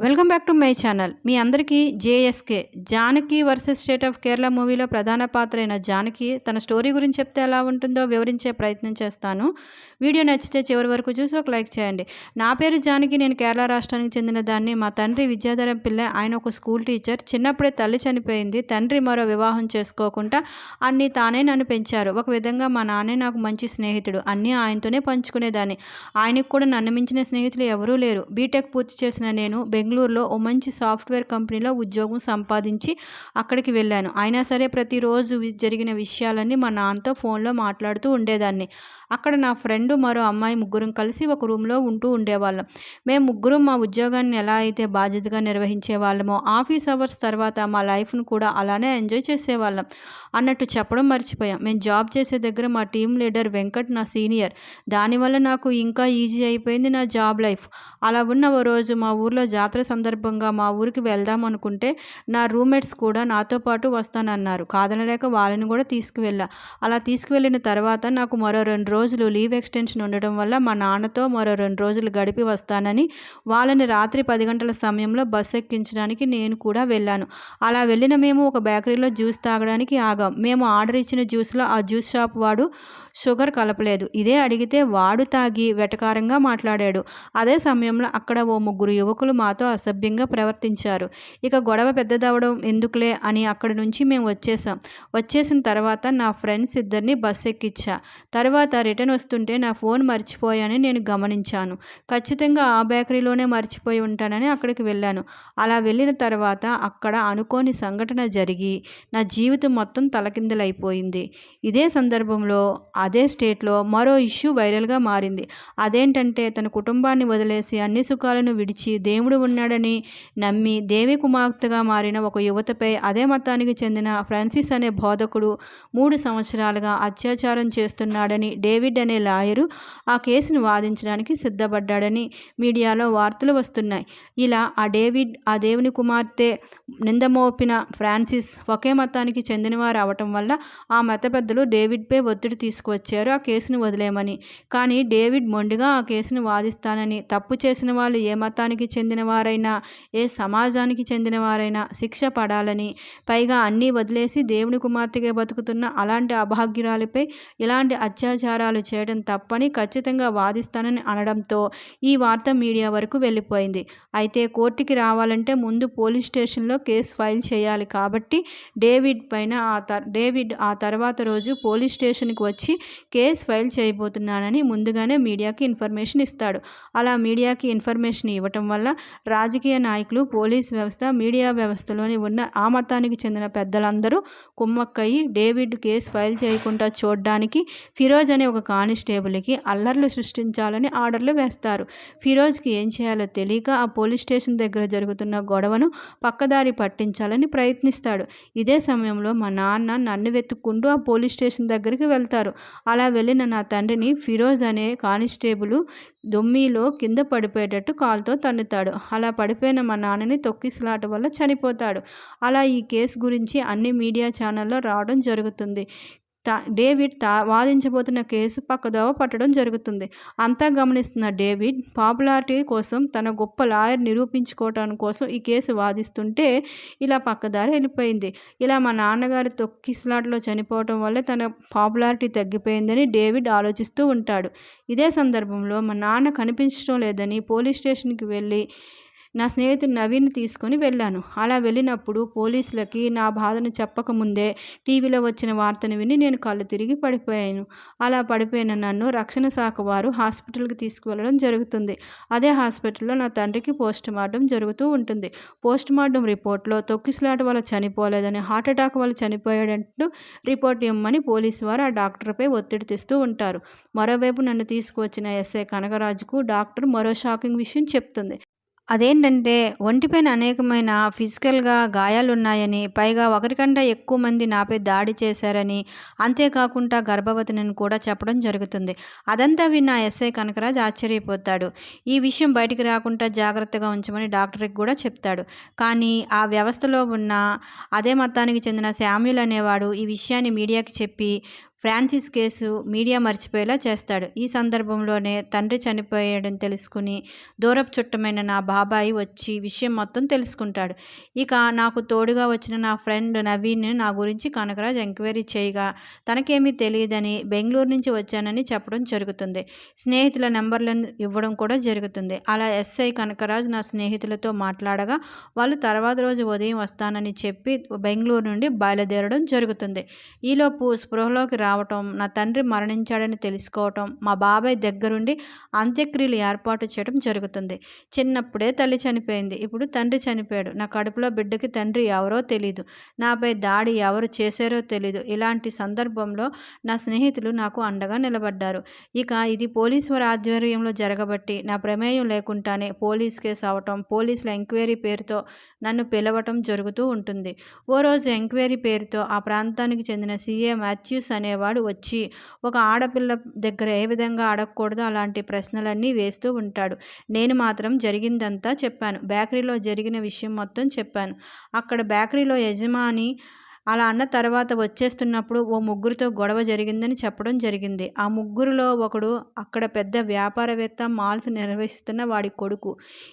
Welcome back to my channel. మీ అందరికీ JSK Janaki versus state of Kerala మూవీలో ప్రధాన పాత్ర అయిన జానకి తన స్టోరీ గురించి చెప్తే ఎలా ఉంటుందో వివరించే ప్రయత్నం చేస్తాను. వీడియో నచ్చితే చివరి వరకు చూసి ఒక లైక్ చేయండి. నా పేరు జానకి నేను కేరళ రాష్ట్రానికి చెందిన దాన్ని. మా తండ్రి విద్యాధరం పిల్ల ఆయన ఒక స్కూల్ టీచర్. చిన్నప్పుడే తల్లి చనిపోయింది. తండ్రి మరో వివాహం చేసుకోకుండా అన్నీ తానే నన్ను పెంచారు. ఒక విధంగా మా నాన్నే నాకు మంచి స్నేహితుడు. అన్నీ ఆయనతోనే పంచుకునేదాన్ని. ఆయనకు కూడా నన్ను మించిన స్నేహితులు ఎవరూ లేరు. బీటెక్ పూర్తి చేసిన నేను బెంగళూరులో ఓ మంచి సాఫ్ట్వేర్ కంపెనీలో ఉద్యోగం సంపాదించి అక్కడికి వెళ్ళాను. అయినా సరే ప్రతిరోజు జరిగిన విషయాలన్నీ మా నాన్నతో ఫోన్లో మాట్లాడుతూ ఉండేదాన్ని. అక్కడ నా ఫ్రెండ్ మరో అమ్మాయి ముగ్గురం కలిసి ఒక రూమ్లో ఉంటూ ఉండేవాళ్ళం. మేము ముగ్గురం మా ఉద్యోగాన్ని ఎలా అయితే బాధ్యతగా నిర్వహించే వాళ్ళమో ఆఫీస్ అవర్స్ తర్వాత మా లైఫ్ను కూడా అలానే ఎంజాయ్ చేసేవాళ్ళం అన్నట్టు చెప్పడం మర్చిపోయాం. మేము జాబ్ చేసే దగ్గర మా టీం లీడర్ వెంకట్ నా సీనియర్. దానివల్ల నాకు ఇంకా ఈజీ అయిపోయింది నా జాబ్ లైఫ్. అలా ఉన్న ఓ రోజు మా ఊర్లో జాతర సందర్భంగా మా ఊరికి వెళ్దాం అనుకుంటే నా రూమ్మేట్స్ కూడా నాతో పాటు వస్తానన్నారు. కాదనలేక వాళ్ళని కూడా తీసుకువెళ్ళా. అలా తీసుకువెళ్ళిన తర్వాత నాకు మరో రెండు రోజులు లీవ్ ఎక్స్టెన్షన్ ఉండడం వల్ల మా నాన్నతో మరో రెండు రోజులు గడిపి వస్తానని వాళ్ళని రాత్రి పది గంటల సమయంలో బస్సు ఎక్కించడానికి నేను కూడా వెళ్ళాను. అలా వెళ్ళిన మేము ఒక బేకరీలో జ్యూస్ తాగడానికి ఆగాం. మేము ఆర్డర్ ఇచ్చిన జ్యూస్లో ఆ జ్యూస్ షాప్ వాడు షుగర్ కలపలేదు. ఇదే అడిగితే వాడు తాగి వెటకారంగా మాట్లాడాడు. అదే సమయంలో అక్కడ ఓ ముగ్గురు యువకులు మాతో అసభ్యంగా ప్రవర్తించారు. ఇక గొడవ పెద్దదవడం ఎందుకులే అని అక్కడి నుంచి మేము వచ్చేసాం వచ్చేసిన తర్వాత నా ఫ్రెండ్స్ ఇద్దరిని బస్ ఎక్కించా తర్వాత రిటర్న్ వస్తుంటే నా ఫోన్ మర్చిపోయానని నేను గమనించాను. ఖచ్చితంగా ఆ బేకరీలోనే మర్చిపోయి ఉంటానని అక్కడికి వెళ్ళాను. అలా వెళ్ళిన తర్వాత అక్కడ అనుకోని సంఘటన జరిగి నా జీవితం మొత్తం తలకిందలైపోయింది. ఇదే సందర్భంలో అదే స్టేట్లో మరో ఇష్యూ వైరల్గా మారింది. అదేంటంటే తన కుటుంబాన్ని వదిలేసి అన్ని సుఖాలను విడిచి దేవుడు ఉన్నాడని నమ్మి దేవి కుమార్తెగా మారిన ఒక యువతపై అదే మతానికి చెందిన ఫ్రాన్సిస్ అనే బోధకుడు మూడు సంవత్సరాలుగా అత్యాచారం చేస్తున్నాడని డేవిడ్ అనే లాయరు ఆ కేసును వాదించడానికి సిద్ధపడ్డాడని మీడియాలో వార్తలు వస్తున్నాయి. ఇలా ఆ డేవిడ్ ఆ దేవుని కుమార్తె నిందమోపిన ఫ్రాన్సిస్ ఒకే మతానికి చెందినవారు అవటం వల్ల ఆ మత పెద్దలు డేవిడ్పై ఒత్తిడి తీసుకువచ్చారు ఆ కేసును వదిలేమని కానీ డేవిడ్ మొండిగా ఆ కేసును వాదిస్తానని తప్పు చేసిన వాళ్ళు ఏ మతానికి చెందినవారు? వారైనా ఏ సమాజానికి చెందినవారైనా శిక్ష పడాలని పైగా అన్నీ వదిలేసి దేవుని కుమార్తెగా బతుకుతున్న అలాంటి అభాగ్యురాలపై ఇలాంటి అత్యాచారాలు చేయడం తప్పని ఖచ్చితంగా వాదిస్తానని అనడంతో ఈ వార్త మీడియా వరకు వెళ్ళిపోయింది. అయితే కోర్టుకి రావాలంటే ముందు పోలీస్ స్టేషన్లో కేసు ఫైల్ చేయాలి కాబట్టి డేవిడ్ పైన ఆ త డేవిడ్ ఆ తర్వాత రోజు పోలీస్ స్టేషన్కి వచ్చి కేసు ఫైల్ చేయబోతున్నానని ముందుగానే మీడియాకి ఇన్ఫర్మేషన్ ఇస్తాడు. అలా మీడియాకి ఇన్ఫర్మేషన్ ఇవ్వటం వల్ల రాజకీయ నాయకులు పోలీస్ వ్యవస్థ మీడియా వ్యవస్థలోని ఉన్న ఆ మతానికి చెందిన పెద్దలందరూ కుమ్మక్కయ్యి డేవిడ్ కేసు ఫైల్ చేయకుండా చూడడానికి ఫిరోజ్ అనే ఒక కానిస్టేబుల్కి అల్లర్లు సృష్టించాలని ఆర్డర్లు వేస్తారు. ఫిరోజ్కి ఏం చేయాలో తెలియక ఆ పోలీస్ స్టేషన్ దగ్గర జరుగుతున్న గొడవను పక్కదారి పట్టించాలని ప్రయత్నిస్తాడు. ఇదే సమయంలో మా నాన్న నన్ను వెతుక్కుంటూ ఆ పోలీస్ స్టేషన్ దగ్గరికి వెళ్తారు. అలా వెళ్ళిన నా తండ్రిని ఫిరోజ్ అనే కానిస్టేబుల్ దొమ్మిలో కింద పడిపోయేటట్టు కాల్తో తన్నుతాడు. అలా అలా పడిపోయిన మా నాన్నని తొక్కిసలాట వల్ల చనిపోతాడు. అలా ఈ కేసు గురించి అన్ని మీడియా ఛానల్లో రావడం జరుగుతుంది. తా డేవిడ్ తా వాదించబోతున్న కేసు పక్కదోవ పట్టడం జరుగుతుంది. అంతా గమనిస్తున్న డేవిడ్ పాపులారిటీ కోసం తన గొప్ప లాయర్ నిరూపించుకోవటానికి కోసం ఈ కేసు వాదిస్తుంటే ఇలా పక్కదారి వెళ్ళిపోయింది. ఇలా మా నాన్నగారి తొక్కిసలాట్లో చనిపోవటం వల్ల తన పాపులారిటీ తగ్గిపోయిందని డేవిడ్ ఆలోచిస్తూ ఉంటాడు. ఇదే సందర్భంలో మా నాన్న కనిపించడం లేదని పోలీస్ స్టేషన్కి వెళ్ళి నా స్నేహితుడు నవీన్ తీసుకొని వెళ్ళాను. అలా వెళ్ళినప్పుడు పోలీసులకి నా బాధను చెప్పకముందే టీవీలో వచ్చిన వార్తను విని నేను కళ్ళు తిరిగి పడిపోయాను. అలా పడిపోయిన నన్ను రక్షణ శాఖ వారు హాస్పిటల్కి తీసుకువెళ్ళడం జరుగుతుంది. అదే హాస్పిటల్లో నా తండ్రికి పోస్ట్ మార్టం జరుగుతూ ఉంటుంది. పోస్ట్ మార్టం రిపోర్ట్లో తొక్కిసలాట వల్ల చనిపోలేదని హార్ట్ అటాక్ వల్ల చనిపోయాడంటూ రిపోర్ట్ ఇవ్వమని పోలీసు వారు ఆ డాక్టర్పై ఒత్తిడి తెస్తూ ఉంటారు. మరోవైపు నన్ను తీసుకువచ్చిన ఎస్ఐ కనగరాజుకు డాక్టర్ మరో షాకింగ్ విషయం చెప్తుంది. అదేంటంటే ఒంటిపైన అనేకమైన ఫిజికల్గా గాయాలున్నాయని పైగా ఒకరికంటే ఎక్కువ మంది నాపై దాడి చేశారని అంతేకాకుండా గర్భవతిని కూడా చెప్పడం జరుగుతుంది. అదంతా విన్న ఎస్ఐ కనకరాజ్ ఆశ్చర్యపోతాడు. ఈ విషయం బయటికి రాకుండా జాగ్రత్తగా ఉంచమని డాక్టర్కి కూడా చెప్తాడు. కానీ ఆ వ్యవస్థలో ఉన్న అదే మతానికి చెందిన శామ్యుల్ అనేవాడు ఈ విషయాన్ని మీడియాకి చెప్పి ఫ్రాన్సిస్ కేసు మీడియా మర్చిపోయేలా చేస్తాడు. ఈ సందర్భంలోనే తండ్రి చనిపోయాడని తెలుసుకుని దూరపు చుట్టమైన నా బాబాయి వచ్చి విషయం మొత్తం తెలుసుకుంటాడు. ఇక నాకు తోడుగా వచ్చిన నా ఫ్రెండ్ నవీన్ నా గురించి కనకరాజ్ ఎంక్వైరీ చేయగా తనకేమీ తెలియదని బెంగళూరు నుంచి వచ్చానని చెప్పడం జరుగుతుంది. స్నేహితుల నెంబర్లను ఇవ్వడం కూడా జరుగుతుంది. అలా ఎస్ఐ కనకరాజ్ నా స్నేహితులతో మాట్లాడగా వాళ్ళు తర్వాత రోజు ఉదయం వస్తానని చెప్పి బెంగళూరు నుండి బయలుదేరడం జరుగుతుంది. ఈలోపు స్పృహలోకి రా రావటం నా తండ్రి మరణించాడని తెలుసుకోవటం మా బాబాయ్ దగ్గరుండి అంత్యక్రియలు ఏర్పాటు చేయడం జరుగుతుంది. చిన్నప్పుడే తల్లి చనిపోయింది. ఇప్పుడు తండ్రి చనిపోయాడు. నా కడుపులో బిడ్డకి తండ్రి ఎవరో తెలీదు. నాపై దాడి ఎవరు చేశారో తెలీదు. ఇలాంటి సందర్భంలో నా స్నేహితులు నాకు అండగా నిలబడ్డారు. ఇక ఇది పోలీసు వారి ఆధ్వర్యంలో జరగబట్టి నా ప్రమేయం లేకుండానే పోలీస్ కేసు అవటం పోలీసుల ఎంక్వైరీ పేరుతో నన్ను పిలవటం జరుగుతూ ఉంటుంది. ఓ రోజు ఎంక్వైరీ పేరుతో ఆ ప్రాంతానికి చెందిన సీఏ మాథ్యూస్ అనేవాడు వచ్చి ఒక ఆడపిల్ల దగ్గర ఏ విధంగా అడగకూడదో అలాంటి ప్రశ్నలన్నీ వేస్తూ ఉంటాడు. నేను మాత్రం జరిగిందంతా చెప్పాను. బేకరీలో జరిగిన విషయం మొత్తం చెప్పాను. అక్కడ బేకరీలో యజమాని అలా అన్న తర్వాత వచ్చేస్తున్నప్పుడు ఓ ముగ్గురితో గొడవ జరిగిందని చెప్పడం జరిగింది. ఆ ముగ్గురులో ఒకడు అక్కడ పెద్ద వ్యాపారవేత్త మాల్స్ నిర్వహిస్తున్న వాడి కొడుకు.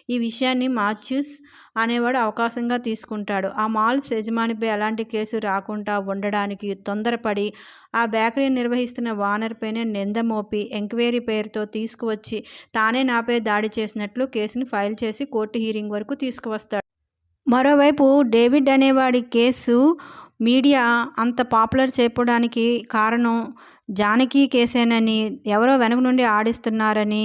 ఈ విషయాన్ని మాథ్యూస్ అనేవాడు అవకాశంగా తీసుకుంటాడు. ఆ మాల్స్ యజమానిపై ఎలాంటి కేసు రాకుండా ఉండడానికి తొందరపడి ఆ బేకరీ నిర్వహిస్తున్న వానర్పైనే నింద మోపి ఎంక్వైరీ పేరుతో తీసుకువచ్చి తానే నాపై దాడి చేసినట్లు కేసుని ఫైల్ చేసి కోర్టు హీరింగ్ వరకు తీసుకువస్తాడు. మరోవైపు డేవిడ్ అనేవాడి కేసు మీడియా అంత పాపులర్ చేయడానికి కారణం జానకి కేసేనని ఎవరో వెనక నుండి ఆడిస్తున్నారని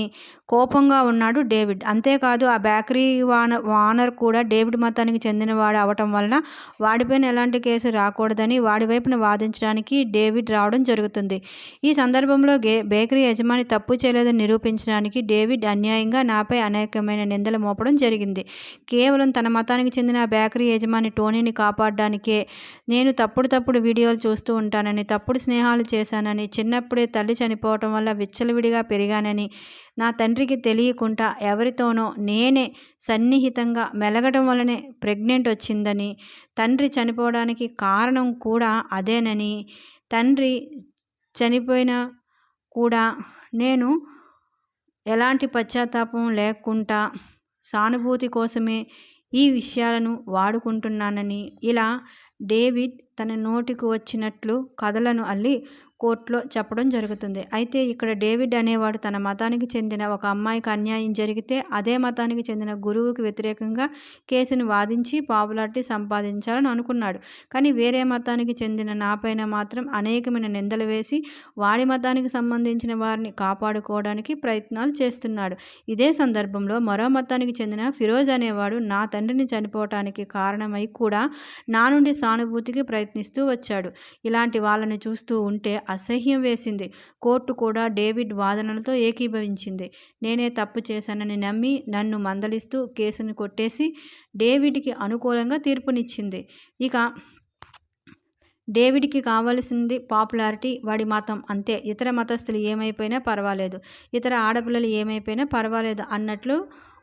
కోపంగా ఉన్నాడు డేవిడ్. అంతేకాదు ఆ బేకరీ వాన వానర్ కూడా డేవిడ్ మతానికి చెందినవాడు అవటం వలన వాడిపైన ఎలాంటి కేసు రాకూడదని వాడి వైపున వాదించడానికి డేవిడ్ రావడం జరుగుతుంది. ఈ సందర్భంలో గే బేకరీ యజమాని తప్పు చేయలేదని నిరూపించడానికి డేవిడ్ అన్యాయంగా నాపై అనేకమైన నిందలు మోపడం జరిగింది. కేవలం తన మతానికి చెందిన బేకరీ యజమాని టోనీని కాపాడడానికే నేను తప్పుడు తప్పుడు వీడియోలు చూస్తూ ఉంటానని తప్పుడు స్నేహాలు చేశానని చిన్నప్పుడే తల్లి చనిపోవటం వల్ల విచ్చలవిడిగా పెరిగానని నా తండ్రికి తెలియకుండా ఎవరితోనో నేనే సన్నిహితంగా మెలగడం వల్లనే ప్రెగ్నెంట్ వచ్చిందని తండ్రి చనిపోవడానికి కారణం కూడా అదేనని తండ్రి చనిపోయినా కూడా నేను ఎలాంటి పశ్చాత్తాపం లేకుండా సానుభూతి కోసమే ఈ విషయాలను వాడుకుంటున్నానని ఇలా డేవిడ్ తన నోటికి వచ్చినట్లు కథలను అల్లి కోర్టులో చెప్పడం జరుగుతుంది. అయితే ఇక్కడ డేవిడ్ అనేవాడు తన మతానికి చెందిన ఒక అమ్మాయికి అన్యాయం జరిగితే అదే మతానికి చెందిన గురువుకి వ్యతిరేకంగా కేసును వాదించి పాపులారిటీ సంపాదించాలని అనుకున్నాడు. కానీ వేరే మతానికి చెందిన నాపైన మాత్రం అనేకమైన నిందలు వేసి వాడి మతానికి సంబంధించిన వారిని కాపాడుకోవడానికి ప్రయత్నాలు చేస్తున్నాడు. ఇదే సందర్భంలో మరో మతానికి చెందిన ఫిరోజ్ అనేవాడు నా తండ్రిని చనిపోవటానికి కారణమై కూడా నా నుండి సానుభూతికి ప్రయత్నిస్తూ వచ్చాడు. ఇలాంటి వాళ్ళని చూస్తూ ఉంటే అసహ్యం వేసింది. కోర్టు కూడా డేవిడ్ వాదనలతో ఏకీభవించింది. నేనే తప్పు చేశానని నమ్మి నన్ను మందలిస్తూ కేసును కొట్టేసి డేవిడ్కి అనుకూలంగా తీర్పునిచ్చింది. ఇక డేవిడ్కి కావలసింది పాపులారిటీ వాడి మతం అంతే. ఇతర మతస్థులు ఏమైపోయినా పర్వాలేదు. ఇతర ఆడపిల్లలు ఏమైపోయినా పర్వాలేదు అన్నట్లు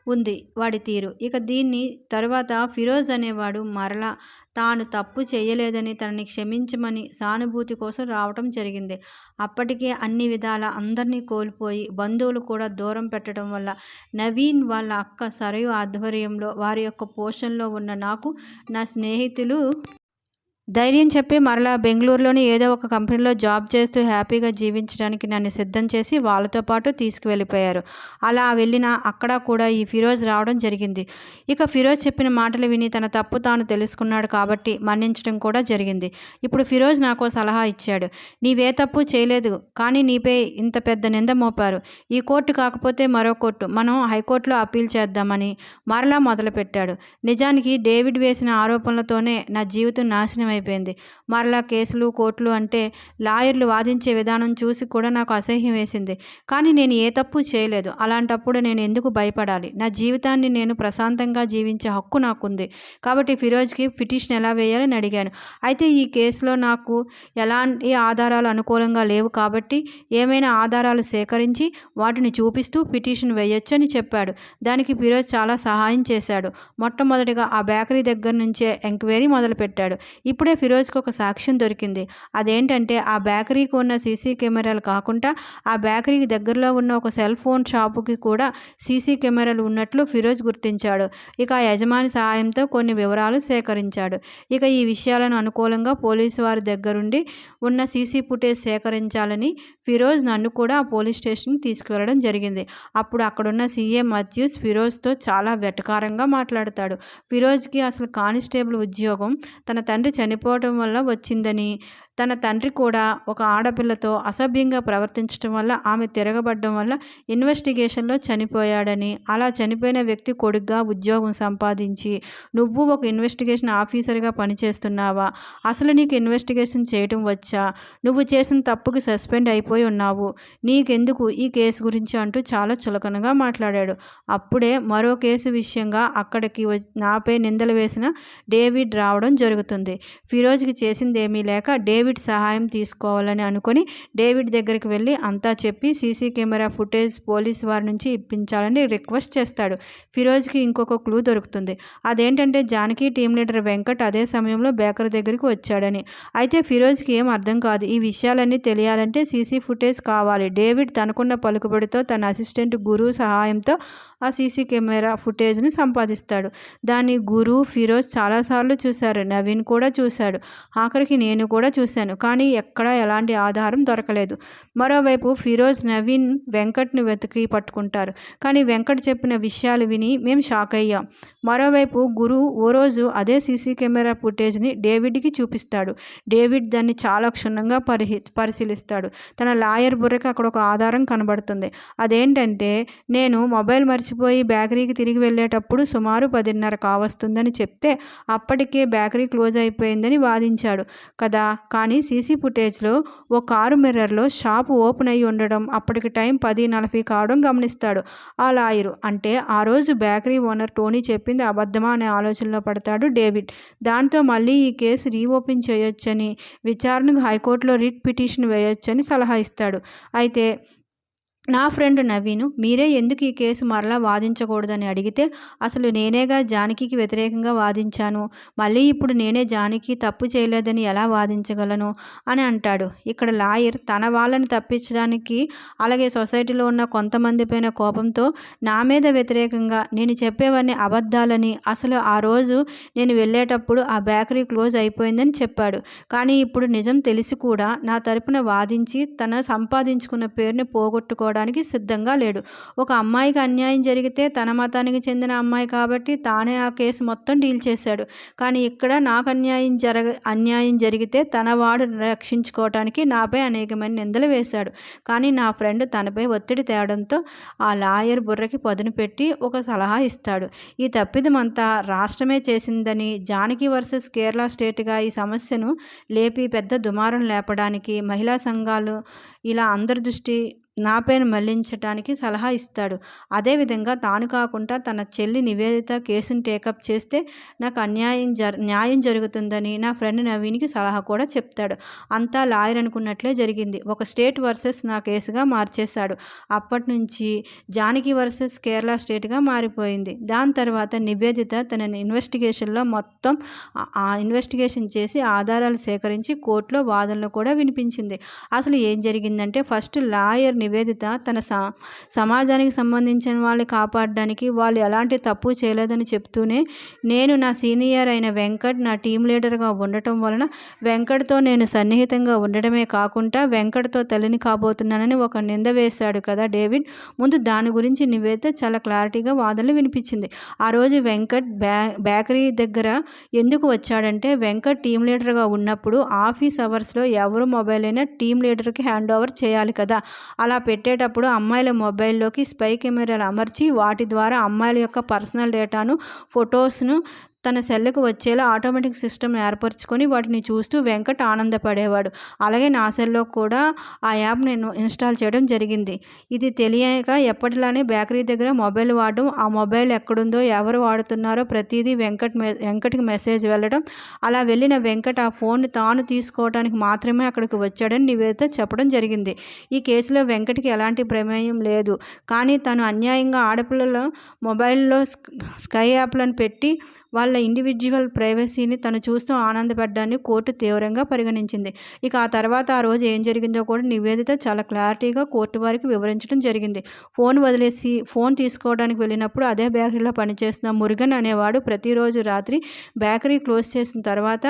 ఉంది. వాడి తీరు. ఇక దీన్ని తర్వాత ఫిరోజ్ అనేవాడు మరలా తాను తప్పు చేయలేదని తనని క్షమించమని సానుభూతి కోసం రావటం జరిగింది. అప్పటికే అన్ని విధాల అందరినీ కోల్పోయి బంధువులు కూడా దూరం పెట్టడం వల్ల నవీన్ వాళ్ళ అక్క సరయు ఆధ్వర్యంలో వారి యొక్క పోషణలో ఉన్న నాకు నా స్నేహితులు ధైర్యం చెప్పి మరలా బెంగళూరులోని ఏదో ఒక కంపెనీలో జాబ్ చేస్తూ హ్యాపీగా జీవించడానికి నన్ను సిద్ధం చేసి వాళ్ళతో పాటు తీసుకువెళ్ళిపోయారు. అలా వెళ్ళిన అక్కడ కూడా ఈ ఫిరోజ్ రావడం జరిగింది. ఇక ఫిరోజ్ చెప్పిన మాటలు విని తన తప్పు తాను తెలుసుకున్నాడు కాబట్టి మన్నించడం కూడా జరిగింది. ఇప్పుడు ఫిరోజ్ నాకు సలహా ఇచ్చాడు. నీవే తప్పు చేయలేదు కానీ నీపై ఇంత పెద్ద నింద మోపారు. ఈ కోర్టు కాకపోతే మరో కోర్టు. మనం హైకోర్టులో అప్పీల్ చేద్దామని మరలా మొదలుపెట్టాడు. నిజానికి డేవిడ్ వేసిన ఆరోపణలతోనే నా జీవితం నాశనం అయిపోయింది మరలా కేసులు కోర్టులు అంటే లాయర్లు వాదించే విధానం చూసి కూడా నాకు అసహ్యం వేసింది. కానీ నేను ఏ తప్పు చేయలేదు. అలాంటప్పుడు నేను ఎందుకు భయపడాలి? నా జీవితాన్ని నేను ప్రశాంతంగా జీవించే హక్కు నాకుంది. కాబట్టి ఫిరోజ్కి పిటిషన్ ఎలా వేయాలని అడిగాను. అయితే ఈ కేసులో నాకు ఎలాంటి ఆధారాలు అనుకూలంగా లేవు కాబట్టి ఏమైనా ఆధారాలు సేకరించి వాటిని చూపిస్తూ పిటిషన్ వేయొచ్చని చెప్పాడు. దానికి ఫిరోజ్ చాలా సహాయం చేశాడు. మొట్టమొదటిగా ఆ బేకరీ దగ్గర నుంచే ఎంక్వైరీ మొదలుపెట్టాడు. ఇప్పుడు ఇప్పుడే ఫిరోజ్కి ఒక సాక్ష్యం దొరికింది. అదేంటంటే ఆ బేకరీకి ఉన్న సీసీ కెమెరాలు కాకుండా ఆ బేకరీకి దగ్గరలో ఉన్న ఒక సెల్ ఫోన్ షాపుకి కూడా సీసీ కెమెరాలు ఉన్నట్లు ఫిరోజ్ గుర్తించాడు. ఇక ఆ యజమాని సహాయంతో కొన్ని వివరాలు సేకరించాడు. ఇక ఈ విషయాలను అనుకూలంగా పోలీసు వారి దగ్గరుండి ఉన్న సీసీ ఫుటేజ్ సేకరించాలని ఫిరోజ్ నన్ను కూడా ఆ పోలీస్ స్టేషన్కి తీసుకువెళ్ళడం జరిగింది. అప్పుడు అక్కడున్న సీఏ మథ్యూస్ ఫిరోజ్తో చాలా వెటకారంగా మాట్లాడతాడు. ఫిరోజ్కి అసలు కానిస్టేబుల్ ఉద్యోగం తన తండ్రి చనిపోవడం వల్ల వచ్చిందని తన తండ్రి కూడా ఒక ఆడపిల్లతో అసభ్యంగా ప్రవర్తించడం వల్ల ఆమె తిరగబడడం వల్ల ఇన్వెస్టిగేషన్లో చనిపోయాడని అలా చనిపోయిన వ్యక్తి కొడుగ్గా ఉద్యోగం సంపాదించి నువ్వు ఒక ఇన్వెస్టిగేషన్ ఆఫీసర్గా పనిచేస్తున్నావా? అసలు నీకు ఇన్వెస్టిగేషన్ చేయటం వచ్చా? నువ్వు చేసిన తప్పుకి సస్పెండ్ అయిపోయి ఉన్నావు. నీకెందుకు ఈ కేసు గురించి? అంటూ చాలా చులకనగా మాట్లాడాడు. అప్పుడే మరో కేసు విషయంగా అక్కడికి నాపై నిందలు వేసిన డేవిడ్ రావడం జరుగుతుంది. ఫిరోజ్కి చేసిందేమీ లేక డేవిడ్ డేవిడ్ సహాయం తీసుకోవాలని అనుకుని డేవిడ్ దగ్గరికి వెళ్ళి అంతా చెప్పి సీసీ కెమెరా ఫుటేజ్ పోలీస్ వారి నుంచి ఇప్పించాలని రిక్వెస్ట్ చేస్తాడు. ఫిరోజ్కి ఇంకొక క్లూ దొరుకుతుంది. అదేంటంటే జానకి టీం లీడర్ వెంకట్ అదే సమయంలో బేకర్ దగ్గరికి వచ్చాడని. అయితే ఫిరోజ్కి ఏం అర్థం కాదు. ఈ విషయాలన్నీ తెలియాలంటే సీసీ ఫుటేజ్ కావాలి. డేవిడ్ తనకున్న పలుకుబడితో తన అసిస్టెంట్ గురువు సహాయంతో ఆ సీసీ కెమెరా ఫుటేజ్ని సంపాదిస్తాడు. దాన్ని గురు ఫిరోజ్ చాలాసార్లు చూశారు. నవీన్ కూడా చూశాడు. ఆఖరికి నేను కూడా చూశాను. కానీ ఎక్కడా ఎలాంటి ఆధారం దొరకలేదు. మరోవైపు ఫిరోజ్ నవీన్ వెంకట్ను వెతికి పట్టుకుంటారు. కానీ వెంకట్ చెప్పిన విషయాలు విని మేము షాక్ అయ్యాం. మరోవైపు గురు ఓ రోజు అదే సీసీ కెమెరా ఫుటేజ్ని డేవిడ్కి చూపిస్తాడు. డేవిడ్ దాన్ని చాలా క్షుణ్ణంగా పరిహి పరిశీలిస్తాడు. తన లాయర్ బుర్రకి అక్కడ ఒక ఆధారం కనబడుతుంది. అదేంటంటే నేను మొబైల్ మర్చిపోయి బేకరీకి తిరిగి వెళ్ళేటప్పుడు సుమారు పదిన్నర కావస్తుందని చెప్తే అప్పటికే బేకరీ క్లోజ్ అయిపోయిందని వాదించాడు. కదా? కానీ సీసీ ఫుటేజ్లో ఓ కారు మిర్రర్లో షాపు ఓపెన్ అయి ఉండడం అప్పటికి టైం పది నలభై కావడం గమనిస్తాడు. ఆ లాయరు అంటే ఆ రోజు బేకరీ ఓనర్ టోనీ చెప్పింది అబద్ధమా అనే ఆలోచనలో పడతాడు డేవిడ్. దాంతో మళ్ళీ ఈ కేసు రీఓపెన్ చేయొచ్చని విచారణకు హైకోర్టులో రిట్ పిటిషన్ వేయొచ్చని సలహా ఇస్తాడు. అయితే నా ఫ్రెండ్ నవీను మీరే ఎందుకు ఈ కేసు మరలా వాదించకూడదని అడిగితే అసలు నేనేగా జానకికి వ్యతిరేకంగా వాదించాను? మళ్ళీ ఇప్పుడు నేనే జానకి తప్పు చేయలేదని ఎలా వాదించగలను? అని అంటాడు. ఇక్కడ లాయర్ తన వాళ్ళని తప్పించడానికి అలాగే సొసైటీలో ఉన్న కొంతమంది పైన కోపంతో నా మీద వ్యతిరేకంగా నేను చెప్పేవన్నీ అబద్ధాలని అసలు ఆ రోజు నేను వెళ్ళేటప్పుడు ఆ బేకరీ క్లోజ్ అయిపోయిందని చెప్పాడు. కానీ ఇప్పుడు నిజం తెలిసి కూడా నా తరపున వాదించి తన సంపాదించుకున్న పేరుని పోగొట్టుకో చేసుకోవడానికి సిద్ధంగా లేడు. ఒక అమ్మాయికి అన్యాయం జరిగితే తన మతానికి చెందిన అమ్మాయి కాబట్టి తానే ఆ కేసు మొత్తం డీల్ చేశాడు. కానీ ఇక్కడ నాకు అన్యాయం జరగ అన్యాయం జరిగితే తన వాడు రక్షించుకోవటానికి నాపై అనేకమైన నిందలు వేశాడు. కానీ నా ఫ్రెండ్ తనపై ఒత్తిడి తేవడంతో ఆ లాయర్ బుర్రకి పదును పెట్టి ఒక సలహా ఇస్తాడు. ఈ తప్పిదమంతా రాష్ట్రమే చేసిందని జానకి వర్సెస్ కేరళ స్టేట్గా ఈ సమస్యను లేపి పెద్ద దుమారం లేపడానికి మహిళా సంఘాలు ఇలా అందరి దృష్టి నాపైన మళ్ళించటానికి సలహా ఇస్తాడు. అదేవిధంగా తాను కాకుండా తన చెల్లి నివేదిత కేసును టేకప్ చేస్తే నాకు అన్యాయం జర న్యాయం జరుగుతుందని నా ఫ్రెండ్ నవీన్కి సలహా కూడా చెప్తాడు. అంతా లాయర్ అనుకున్నట్లే జరిగింది. ఒక స్టేట్ వర్సెస్ నా కేసుగా మార్చేశాడు. అప్పటి నుంచి జానకి వర్సెస్ కేరళ స్టేట్గా మారిపోయింది. దాని తర్వాత నివేదిత తన ఇన్వెస్టిగేషన్లో మొత్తం ఆ ఇన్వెస్టిగేషన్ చేసి ఆధారాలు సేకరించి కోర్టులో వాదనలు కూడా వినిపించింది. అసలు ఏం జరిగిందంటే ఫస్ట్ లాయర్ నివేదిత తన సమాజానికి సంబంధించిన వాళ్ళని కాపాడడానికి వాళ్ళు ఎలాంటి తప్పు చేయలేదని చెప్తూనే నేను నా సీనియర్ అయిన వెంకట్ నా టీం లీడర్గా ఉండటం వలన వెంకట్తో నేను సన్నిహితంగా ఉండడమే కాకుండా వెంకట్తో తల్లిని కాబోతున్నానని ఒక నింద వేశాడు కదా డేవిడ్. ముందు దాని గురించి నివేదిత చాలా క్లారిటీగా వాదనలు వినిపించింది. ఆ రోజు వెంకట్ బ్యా బేకరీ దగ్గర ఎందుకు వచ్చాడంటే వెంకట్ టీం లీడర్గా ఉన్నప్పుడు ఆఫీస్ అవర్స్లో ఎవరు మొబైల్ అయినా టీం లీడర్కి హ్యాండ్ ఓవర్ చేయాలి కదా. అలా అలా పెట్టేటప్పుడు అమ్మాయిల మొబైల్లోకి స్పై కెమెరాలు అమర్చి వాటి ద్వారా అమ్మాయిల యొక్క పర్సనల్ డేటాను ఫొటోస్ను తన సెల్లకు వచ్చేలా ఆటోమేటిక్ సిస్టమ్ ఏర్పరచుకొని వాటిని చూస్తూ వెంకట్ ఆనందపడేవాడు. అలాగే నా సెల్లో కూడా ఆ యాప్ నేను ఇన్స్టాల్ చేయడం జరిగింది. ఇది తెలియక ఎప్పటిలానే బేకరీ దగ్గర మొబైల్ వాడడం ఆ మొబైల్ ఎక్కడుందో ఎవరు వాడుతున్నారో ప్రతిదీ వెంకట్ వెంకట్కి మెసేజ్ వెళ్ళడం. అలా వెళ్ళిన వెంకట్ ఆ ఫోన్ తాను తీసుకోవడానికి మాత్రమే అక్కడికి వచ్చాడని నివేదిత చెప్పడం జరిగింది. ఈ కేసులో వెంకట్కి ఎలాంటి ప్రమేయం లేదు. కానీ తను అన్యాయంగా ఆడపిల్లల మొబైల్లో స్కై యాప్లను పెట్టి వాళ్ళ ఇండివిజువల్ ప్రైవసీని తను చూస్తూ ఆనందపడ్డాన్ని కోర్టు తీవ్రంగా పరిగణించింది. ఇక ఆ తర్వాత ఆ రోజు ఏం జరిగిందో కూడా నివేదిత చాలా క్లారిటీగా కోర్టు వారికి వివరించడం జరిగింది. ఫోన్ వదిలేసి ఫోన్ తీసుకోవడానికి వెళ్ళినప్పుడు అదే బేకరీలో పనిచేస్తున్న మురుగన్ అనేవాడు ప్రతిరోజు రాత్రి బేకరీ క్లోజ్ చేసిన తర్వాత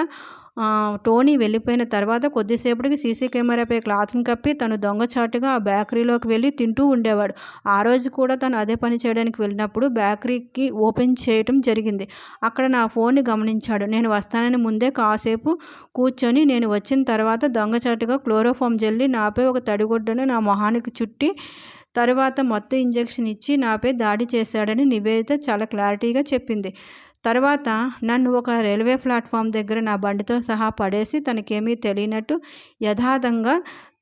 టోనీ వెళ్ళిపోయిన తర్వాత కొద్దిసేపటికి సీసీ కెమెరాపై క్లాత్ని కప్పి తను దొంగచాటుగా ఆ బేకరీలోకి వెళ్ళి తింటూ ఉండేవాడు. ఆ రోజు కూడా తను అదే పని చేయడానికి వెళ్ళినప్పుడు బేకరీకి ఓపెన్ చేయటం జరిగింది. అక్కడ నా ఫోన్ని గమనించాడు. నేను వస్తానని ముందే కాసేపు కూర్చొని నేను వచ్చిన తర్వాత దొంగచాటుగా క్లోరోఫామ్ జల్లి నాపై ఒక తడిగుడ్డను నా మొహానికి చుట్టి తరువాత మొత్తం ఇంజెక్షన్ ఇచ్చి నాపై దాడి చేశాడని నివేదిత చాలా క్లారిటీగా చెప్పింది. తర్వాత నన్ను ఒక రైల్వే ప్లాట్ఫామ్ దగ్గర నా బండితో సహా పడేసి తనకేమీ తెలియనట్టు యథాతంగా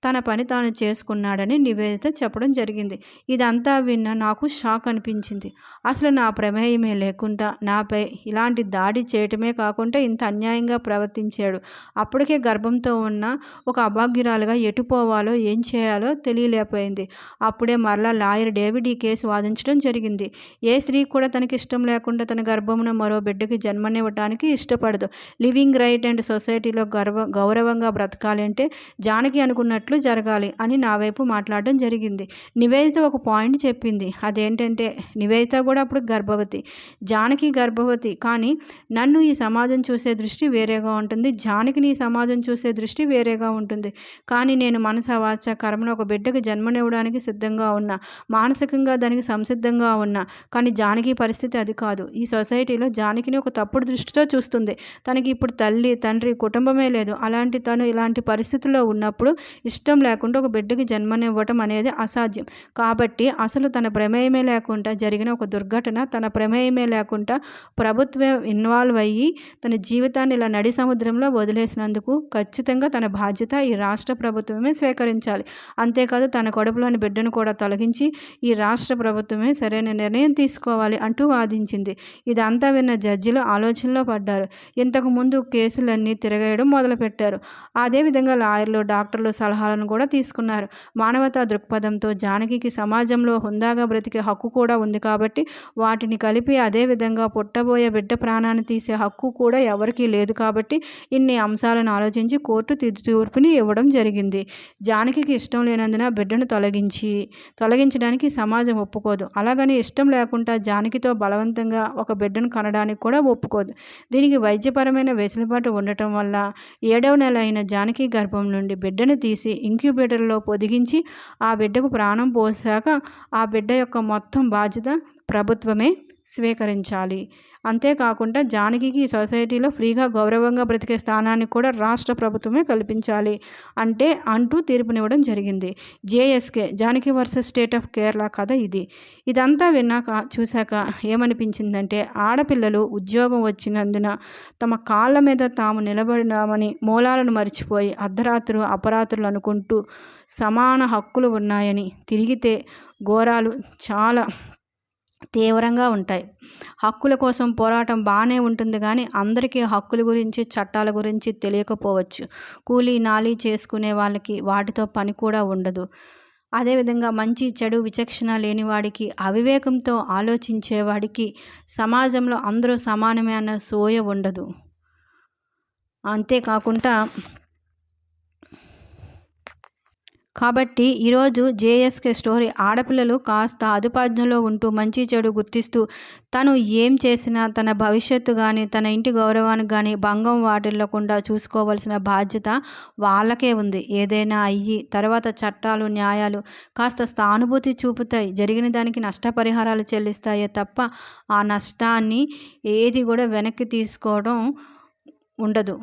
తన పని తాను చేసుకున్నాడని నివేదిత చెప్పడం జరిగింది. ఇదంతా విన్న నాకు షాక్ అనిపించింది. అసలు నా ప్రమేయమే లేకుండా నాపై ఇలాంటి దాడి చేయటమే కాకుండా ఇంత అన్యాయంగా ప్రవర్తించాడు. అప్పటికే గర్భంతో ఉన్న ఒక అభాగ్యురాలుగా ఎటుపోవాలో ఏం చేయాలో తెలియలేకపోయింది. అప్పుడే మరలా లాయర్ డేవిడ్ ఈ కేసు వాదించడం జరిగింది. ఏ స్త్రీ కూడా తనకి ఇష్టం లేకుండా తన గర్భమున మరో బిడ్డకి జన్మనివ్వటానికి ఇష్టపడదు. లివింగ్ రైట్ అండ్ సొసైటీలో గర్వ గౌరవంగా బ్రతకాలంటే జానకి అనుకున్నట్లు అన్నట్లు జరగాలి అని నా వైపు మాట్లాడడం జరిగింది. నివేదిత ఒక పాయింట్ చెప్పింది. అదేంటంటే నివేదిత కూడా అప్పుడు గర్భవతి జానకి గర్భవతి. కానీ నన్ను ఈ సమాజం చూసే దృష్టి వేరేగా ఉంటుంది. జానకిని ఈ సమాజం చూసే దృష్టి వేరేగా ఉంటుంది. కానీ నేను మనస వాచ కర్మను ఒక బిడ్డకు జన్మనివ్వడానికి సిద్ధంగా ఉన్నా. మానసికంగా దానికి సంసిద్ధంగా ఉన్నా. కానీ జానకి పరిస్థితి అది కాదు. ఈ సొసైటీలో జానకిని ఒక తప్పుడు దృష్టితో చూస్తుంది. తనకి ఇప్పుడు తల్లి తండ్రి కుటుంబమే లేదు. అలాంటి తను ఇలాంటి పరిస్థితుల్లో ఉన్నప్పుడు ఇష్ట ఇష్టం లేకుండా ఒక బిడ్డకి జన్మనివ్వటం అనేది అసాధ్యం. కాబట్టి అసలు తన ప్రమేయమే లేకుండా జరిగిన ఒక దుర్ఘటన తన ప్రమేయమే లేకుండా ప్రభుత్వం ఇన్వాల్వ్ అయ్యి తన జీవితాన్ని ఇలా నడి సముద్రంలో వదిలేసినందుకు ఖచ్చితంగా తన బాధ్యత ఈ రాష్ట్ర ప్రభుత్వమే స్వీకరించాలి. అంతేకాదు తన కడుపులోని బిడ్డను కూడా తొలగించి ఈ రాష్ట్ర ప్రభుత్వమే సరైన నిర్ణయం తీసుకోవాలి అంటూ వాదించింది. ఇదంతా విన్న జడ్జిలు ఆలోచనలో పడ్డారు. ఇంతకుముందు కేసులన్నీ తిరగేయడం మొదలుపెట్టారు. అదేవిధంగా లాయర్లు డాక్టర్లు సలహా సలహాలను కూడా తీసుకున్నారు. మానవతా దృక్పథంతో జానకికి సమాజంలో హుందాగా బ్రతికే హక్కు కూడా ఉంది కాబట్టి వాటిని కలిపి అదేవిధంగా పుట్టబోయే బిడ్డ ప్రాణాన్ని తీసే హక్కు కూడా ఎవరికీ లేదు కాబట్టి ఇన్ని అంశాలను ఆలోచించి కోర్టు తీర్పుని ఇవ్వడం జరిగింది. జానకికి ఇష్టం లేనందున బిడ్డను తొలగించి తొలగించడానికి సమాజం ఒప్పుకోదు. అలాగని ఇష్టం లేకుండా జానకితో బలవంతంగా ఒక బిడ్డను కనడానికి కూడా ఒప్పుకోదు. దీనికి వైద్యపరమైన వెసులుబాటు ఉండటం వల్ల ఏడవ నెల అయిన జానకి గర్భం నుండి బిడ్డను తీసి ఇంక్యుబేటర్లో పొదిగించి ఆ బిడ్డకు ప్రాణం పోసాక ఆ బిడ్డ యొక్క మొత్తం బాధ్యత ప్రభుత్వమే స్వీకరించాలి. అంతేకాకుండా జానకికి ఈ సొసైటీలో ఫ్రీగా గౌరవంగా బ్రతికే స్థానాన్ని కూడా రాష్ట్ర ప్రభుత్వమే కల్పించాలి అంటే అంటూ తీర్పునివ్వడం జరిగింది. JSK Janaki versus state of Kerala కథ ఇది. ఇదంతా విన్నాక చూశాక ఏమనిపించిందంటే ఆడపిల్లలు ఉద్యోగం వచ్చినందున తమ కాళ్ళ మీద తాము నిలబడినామని మూలాలను మర్చిపోయి అర్ధరాత్రులు అపరాత్రులు అనుకుంటూ సమాన హక్కులు ఉన్నాయని తిరిగితే ఘోరాలు చాలా తీవ్రంగా ఉంటాయి. హక్కుల కోసం పోరాటం బాగానే ఉంటుంది కానీ అందరికీ హక్కుల గురించి చట్టాల గురించి తెలియకపోవచ్చు. కూలీ నాలీ చేసుకునే వాళ్ళకి వాటితో పని కూడా ఉండదు. అదేవిధంగా మంచి చెడు విచక్షణ లేనివాడికి అవివేకంతో ఆలోచించేవాడికి సమాజంలో అందరూ సమానమే అన్న సోయ ఉండదు. అంతేకాకుండా కాబట్టి ఈరోజు జేఎస్కే స్టోరీ ఆడపిల్లలు కాస్త అదుపాజ్ఞలో ఉంటూ మంచి చెడు గుర్తిస్తూ తను ఏం చేసినా తన భవిష్యత్తు కానీ తన ఇంటి గౌరవానికి కానీ భంగం వాటిల్లకుండా చూసుకోవాల్సిన బాధ్యత వాళ్ళకే ఉంది. ఏదైనా అయ్యి తర్వాత చట్టాలు న్యాయాలు కాస్త సానుభూతి చూపుతాయి. జరిగిన దానికి నష్టపరిహారాలు చెల్లిస్తాయే తప్ప ఆ నష్టాన్ని ఏది కూడా వెనక్కి తీసుకోవడం ఉండదు.